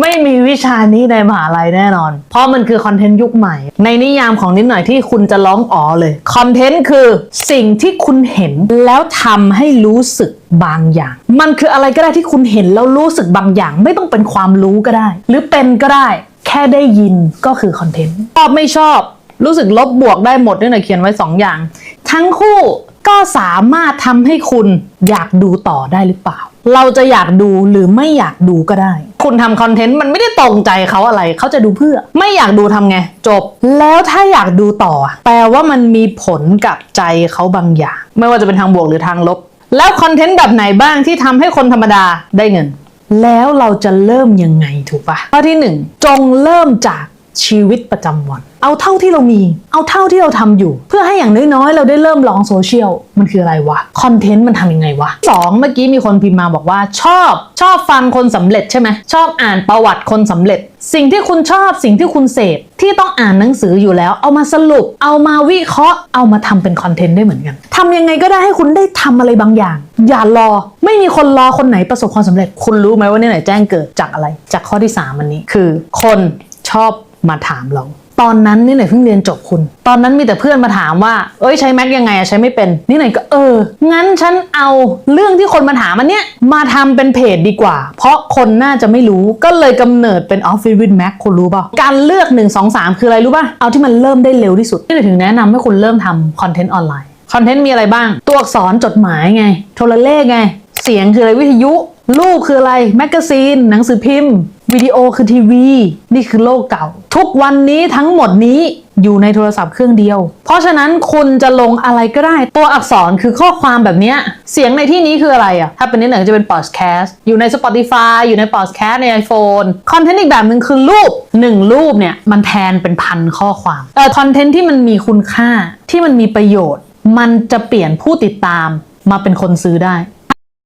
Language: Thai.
ไม่มีวิชานี้ในมหาลัยแน่นอน เพราะมันคือคอนเทนต์ยุคใหม่ ในนิยามของนิดหน่อยที่คุณจะร้องอ๋อเลย คอนเทนต์คือสิ่งที่คุณเห็นแล้วทำให้รู้สึกบางอย่าง มันคืออะไรก็ได้ที่คุณเห็นแล้วรู้สึกบางอย่าง ไม่ต้องเป็นความรู้ก็ได้ หรือเป็นก็ได้ แค่ได้ยินก็คือคอนเทนต์ชอบไม่ชอบ รู้สึกลบบวกได้หมดด้วยหน่อยเขียนไว้ 2 อย่าง ทั้งคู่ก็สามารถทำให้คุณอยากดูต่อได้หรือเปล่า เราจะอยากดูหรือไม่อยากดูก็ได้ คุณทำคอนเทนต์มันไม่ได้ตรงใจเขาอะไร เขาจะดูเพื่อ ไม่อยากดูทำไง จบ แล้วถ้าอยากดูต่อ แปลว่ามันมีผลกับใจเขาบางอย่าง ไม่ว่าจะเป็นทางบวกหรือทางลบ แล้วคอนเทนต์แบบไหนบ้างที่ทำให้คนธรรมดาได้เงิน แล้วเราจะเริ่มยังไงถูกปะข้อที่หนึ่งจงเริ่มจาก ชีวิตประจำวัน เอาเท่าที่เรามี เอาเท่าที่เราทำอยู่ เพื่อให้อย่างน้อยๆ เราได้เริ่มลองโซเชียล มันคืออะไรวะ คอนเทนต์มันทำยังไงวะสองเมื่อกี้มีคนพิมพ์มาบอกว่า ชอบ ชอบฟังคนสำเร็จใช่ไหม ชอบอ่านประวัติคนสำเร็จ สิ่งที่คุณชอบสิ่งที่คุณเสพที่ต้องอ่านหนังสืออยู่แล้ว เอามาสรุป เอามาวิเคราะห์ เอามาทำเป็นคอนเทนต์ได้เหมือนกันทำยังไงก็ได้ให้คุณได้ทำอะไรบางอย่าง อย่ารอ ไม่มีคนรอคนไหนประสบความสำเร็จ คุณรู้ไหมว่าเนี่ยไหนแจ้งเกิดจากอะไร จากข้อที่สามอันนี้คือ คนชอบ มาถามเรา ตอนนั้นนี่หน่อยเพิ่งเรียนจบคุณ ตอนนั้นมีแต่เพื่อนมาถามว่า เอ้ยใช้แม็กยังไงอะใช้ไม่เป็น นี่หน่อยก็เออ งั้นฉันเอาเรื่องที่คนมาถามอันเนี้ยมาทำเป็นเพจดีกว่า เพราะคนน่าจะไม่รู้ก็เลยกำเนิดเป็น Office with Mac คุณรู้ป่าการเลือก 1 2 3 คืออะไรรู้ป่ะเอาที่มันเริ่มได้เร็วที่สุดนี่เลยถึงแนะนำให้คุณเริ่มทำคอนเทนต์ออนไลน์คอนเทนต์มีอะไรบ้าง ตัวอักษรจดหมายไง โทรเลขไง เสียงคืออะไรวิทยุ รูปคืออะไร แมกกาซีน หนังสือพิมพ์ วิดีโอคือทีวี นี่คือโลกเก่า ทุกวันนี้ทั้งหมดนี้อยู่ในโทรศัพท์เครื่องเดียว เพราะฉะนั้นคุณจะลงอะไรก็ได้ ตัวอักษรคือข้อความแบบนี้ เสียงในที่นี้คืออะไรอะถ้าเป็นนิดหนึ่งจะเป็นพอดแคสต์อยู่ใน Spotify อยู่ในพอดแคสต์ใน iPhone คอนเทนต์อีกแบบหนึ่งคือรูปหนึ่งรูปเนี่ยมันแทนเป็นพันข้อความเออคอนเทนต์ที่มันมีคุณค่าที่มันมีประโยชน์ มันจะเปลี่ยนผู้ติดตามมาเป็นคนซื้อได้